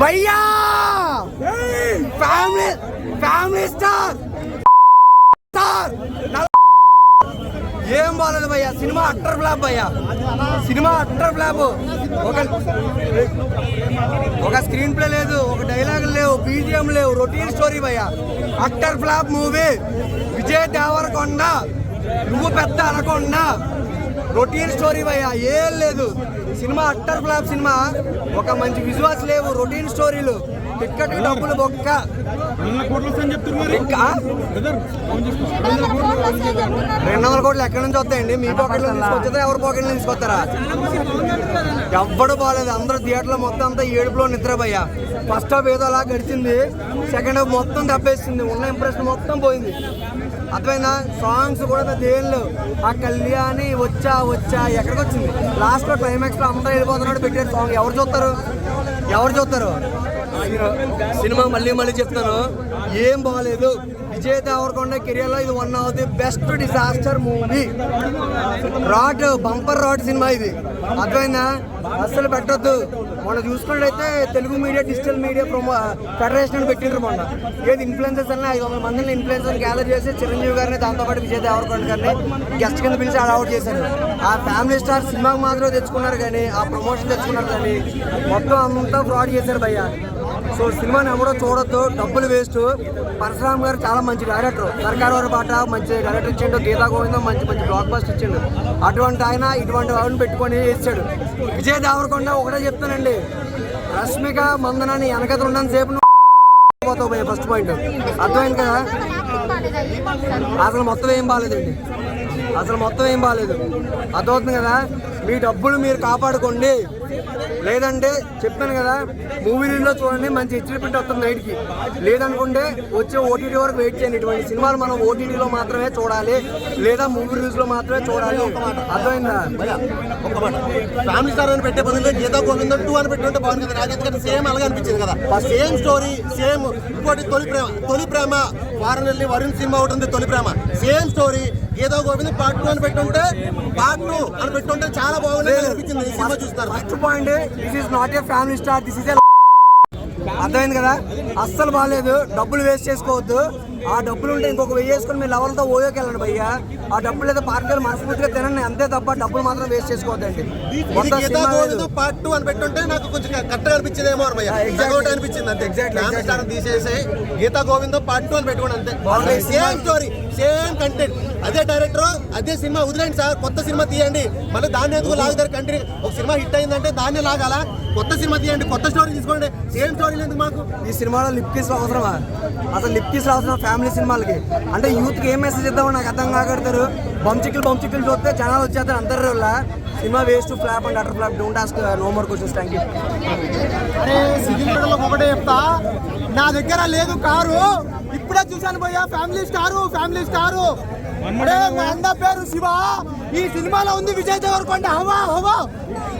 భయ్యా family family star star ఏం బాగాలేదు భయ్యా సినిమా అట్టర్ ఫ్లాప్ భయ్యా. Cinema utter flop. ఒక ఒక స్క్రీన్ ప్లే లేదు ఒక డైలాగ్ లేవు బీజిఎం లేవు రొటీన్ స్టోరీ భయ్యా. Utter flop movie Vijay Devarakonda నువ్వు పెద్ద అనకొండ. రొటీన్ స్టోరీ భయ్యా ఏం లేదు. Cinema utter flop cinema. ఒక మంచి విజువల్స్ లేవు రొటీన్ స్టోరీలు. టిక్కెట్ డబ్బులు బొక్క. రెండు వందల కోట్లు ఎక్కడి నుంచి వస్తాయండి? మీ పాకెట్లో తీసుకొచ్చా ఎవరి పాకెట్లో తీసుకొస్తారా? ఎవ్వడు బాగాలేదు అందరూ థియేటర్లో మొత్తం అంతా ఏడుపులో నిద్రపోయా. ఫస్ట్ హాఫ్ ఏదో అలా గడిచింది. సెకండ్ హాఫ్ మొత్తం దెబ్బేసింది. ఉన్న ఇంప్రెషన్ మొత్తం పోయింది. అర్థమైందా? సాంగ్స్ కూడా పెద్ద ఏం లేవు. ఆ కళ్యాణి వచ్చా వచ్చా ఎక్కడికి వచ్చింది? లాస్ట్లో క్లైమాక్స్లో అందరూ వెళ్ళిపోతున్నాడు పెట్టారు సాంగ్ ఎవరు చూస్తారు? ఎవరు చూస్తారు? సినిమా మళ్ళీ మళ్ళీ చెప్తాను. ఏం బాగాలేదు విజయ్ దేవరకొండ కెరియర్లో ఇది one of the best disaster movie rod bumper rod cinema ఇది. అర్థమైందా? అస్సలు పెట్టొద్దు. మొన్న చూసుకున్నట్టయితే Telugu media digital media promo federation అని పెట్టిండ్రు మొన్న. ఏది ఇన్ఫ్లుయెన్సర్స్ అన్న ఐదు వందల మందిని ఇన్ఫ్లుయెన్సర్ గ్యాదర్ చేసి చిరంజీవి గారిని దాంతోపాటు విజయ్ దేవరకొండ గారిని గెస్ట్ కింద పిలిచి అవుట్ చేశారు. ఆ ఫ్యామిలీ స్టార్ సినిమాకి మాత్రం తెచ్చుకున్నారు కానీ ఆ ప్రమోషన్ తెచ్చుకున్నారు కానీ మొత్తం అంతా ఫ్రాడ్ చేశారు భయ్య. సో సినిమాని ఎవడో చూడొద్దు డబ్బులు వేస్ట్. పరశురామ్ గారు చాలా మంచి డైరెక్టర్ సర్కార్ వారి పాట మంచి డైరెక్టర్ ఇచ్చిండు గీతా గోవిందం మంచి మంచి బ్లాక్ బస్ట్ ఇచ్చిండు. అటువంటి ఆయన ఇటువంటి వాళ్ళని పెట్టుకొని ఇచ్చాడు విజయ్ దేవరకొండ ఒకటే చెప్తానండి రష్మిక మందనాన్ని వెనకత ఉండని సేపు పోతావు ఫస్ట్ పాయింట్ అర్థమైంది కదా? అసలు మొత్తం ఏం బాగాలేదండి అసలు మొత్తం ఏం బాగాలేదు అర్థమవుతుంది కదా? మీ డబ్బులు మీరు కాపాడుకోండి. లేదంటే చెప్పాను కదా మూవీ రీల్లో చూడండి మంచి హెచ్డీ ప్రింట్ వస్తుంది నైట్కి లేదనుకుంటే వచ్చే ఓటీటీ వరకు వెయిట్ చేయండి. ఇటువంటి సినిమాలు మనం ఓటీటీలో మాత్రమే చూడాలి లేదా మూవీ రిలీజ్లో మాత్రమే చూడాలి. అర్థమైందా? ఒక్క మాట. ఫ్యామిలీ స్టార్ అని పెట్టే బదులు గీతా గోవిందం టూ అని పెట్టుంటే బాగుంది కదా. ఎందుకంటే సేమ్ అలాగే అనిపించింది కదా. సేమ్ స్టోరీ సేమ్ ఇంకోటి తొలి ప్రేమ తొలి ప్రేమ. వారం వెళ్ళి వరుణ్ సినిమా ఒకటి ఉంది Tholi Prema. Same story Geetha Govindam part two అని పెట్టుంటే పార్ట్ టూ అని పెట్టుంటే చాలా బాగుంది అనిపించింది. సినిమా చూస్తున్నారు first point this is not a family star this is a అర్థమైంది కదా? అస్సలు బాగాలేదు డబ్బులు వేస్ట్ చేసుకోవద్దు. ఆ డబ్బులు ఉంటే ఇంకొక వెయ్యి వేసుకొని మీరు లెవెల్తో ఓయోకి వెళ్ళండి భయ్యా. ఆ డబ్బులు ఏదో పార్టీలు మనస్ఫూర్తిగా తినండి. అంతే తప్ప డబ్బులు మాత్రం వేస్ట్ చేసుకోవద్దండి. పార్ట్ టూ అని పెట్టుంటే నాకు కొంచెం కరెక్ట్గా అనిపించిందేమో exactly. ఇంకొకటి అనిపించింది అంతే. స్టార్ తీసేసి గీతా గోవిందం పార్ట్ టూ అని పెట్టుకోండి అంతే. సేమ్ స్టోరీ సేమ్ కంటెంట్ అదే డైరెక్టర్ అదే సినిమా వదిలేండి సార్. కొత్త సినిమా తీయండి. మళ్ళీ దాన్ని ఎందుకు లాగుతారు? కంటిన్యూ ఒక సినిమా హిట్ అయిందంటే దాన్ని లాగాలా? కొత్త సినిమా తీయండి. కొత్త స్టోరీ తీసుకోండి. సేమ్ స్టోరీ ఎందుకు మాకు? ఈ సినిమాలో లిప్ కిస్ అవసరమా? అసలు లిప్ కిస్ అవసరం ఫ్యామిలీ సినిమాలకి. అంటే యూత్కి ఏం మెసేజ్ ఇద్దామో నాకు అర్థం కాకడతారు బంచికలు బంచికలు చూస్తే జనాలు వచ్చేస్తారు అందరి వల్ల cinema waste flop and utter flop don't ask no more questions thank you అరే సికింద్రాబాద్లో ఒకటే చెప్తా. నా దగ్గర లేదు కారు. ఇప్పుడే చూశాను పోయా ఫ్యామిలీ స్టారు ఫ్యామిలీ స్టారు మా అన్న పేరు శివ. ఈ సినిమాలో ఉంది విజయ్ దేవరకొండ. హవా హవా.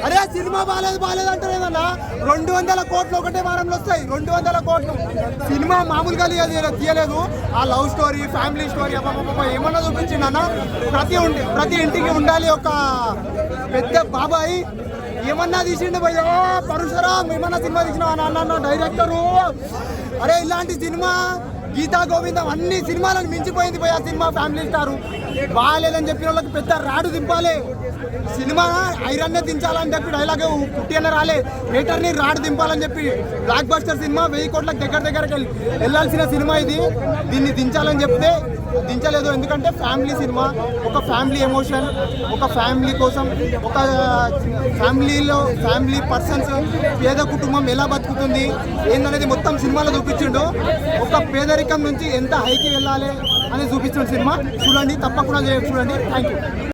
అరే సినిమా బాగాలేదు బాగాలేదు అంటారు ఏదన్నా రెండు వందల కోట్లు ఒకటే వారంలో వస్తాయి. రెండు వందల కోట్లు. సినిమా మామూలుగా లేదు తీయలేదు. ఆ లవ్ స్టోరీ ఫ్యామిలీ స్టోరీ ఏమన్నా చూపించింది అన్న ప్రతి ప్రతి ఇంటికి ఉండాలి ఒక పెద్ద బాబాయ్. ఏమన్నా తీసిండు భయ్యా? పరశురామ్ ఏమన్నా సినిమా తీసిన నాన్న? డైరెక్టరు అరే ఇలాంటి సినిమా గీతా గోవిందం అన్ని సినిమాలను మించిపోయింది భయ్యా సినిమా ఫ్యామిలీ స్టారు. బాగాలేదని చెప్పిన వాళ్ళకి పెద్ద రాడు దింపాలి. సినిమా ఐరన్నే దించాలని చెప్పి డైలాగ్ పుట్టి అన్న రాలే. థియేటర్ని రాడు దింపాలని చెప్పి బ్లాక్ బస్టర్ సినిమా వెయ్యి కోట్లకు దగ్గర దగ్గరకు వెళ్ళి వెళ్ళాల్సిన సినిమా ఇది. దీన్ని దించాలని చెప్తే దించలేదు. ఎందుకంటే ఫ్యామిలీ సినిమా ఒక ఫ్యామిలీ ఎమోషన్ ఒక ఫ్యామిలీ కోసం ఒక ఫ్యామిలీలో ఫ్యామిలీ పర్సన్స్ పేద కుటుంబం ఎలా బతుకుతుంది ఏందనేది మొత్తం సినిమాలో చూపించిండు. ఒక పేదరికం నుంచి ఎంత హైకి వెళ్ళాలి అని చూపిస్తున్న సినిమా. చూడండి తప్పకుండా చూడండి. Thank you